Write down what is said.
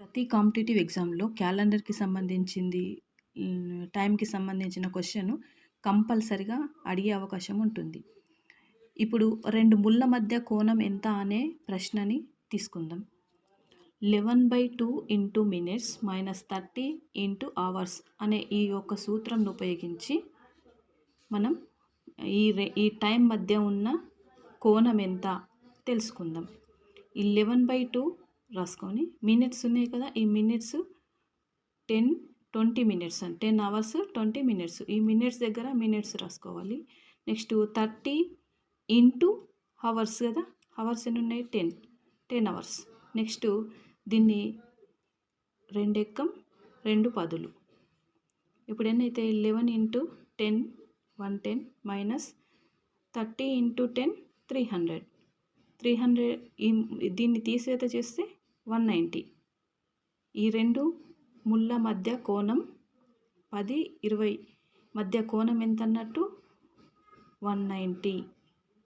ప్రతి కాంపిటీటివ్ ఎగ్జామ్‌లో క్యాలెండర్‌కి సంబంధించింది టైంకి సంబంధించిన క్వశ్చన్ కంపల్సరిగా అడిగే అవకాశం ఉంటుంది. ఇప్పుడు రెండు ముళ్ళ మధ్య కోణం ఎంత అనే ప్రశ్నని తీసుకుందాం. 11/2 into minutes minus 30 into hours అనే ఈ యొక్క సూత్రంను ఉపయోగించి మనం ఈ రే ఈ టైం మధ్య ఉన్న కోణం ఎంత తెలుసుకుందాం. ఈ 11/2 రాసుకొని మినిట్స్ ఉన్నాయి కదా! ఈ మినిట్స్ 10, 20 మినిట్స్ అని 10 అవర్స్ 20 మినిట్స్. ఈ మినిట్స్ దగ్గర మినిట్స్ రాసుకోవాలి. నెక్స్ట్ 30 ఇంటూ హవర్స్ కదా! హవర్స్ ఎన్నున్నాయి 10. 10 అవర్స్. నెక్స్ట్ దీన్ని 2 ఎక్కం 2 పదులు. ఇప్పుడు ఎన్నైతే లెవెన్ ఇంటూ 10 110 మైనస్ 30 ఇంటూ 10 300. 300 ఈ దీన్ని తీసేత చేస్తే వన్ నైంటీ. ఈ రెండు ముళ్ళ మధ్య కోణం పది ఇరవై మధ్య కోణం ఎంత అన్నట్టు వన్ నైంటీ.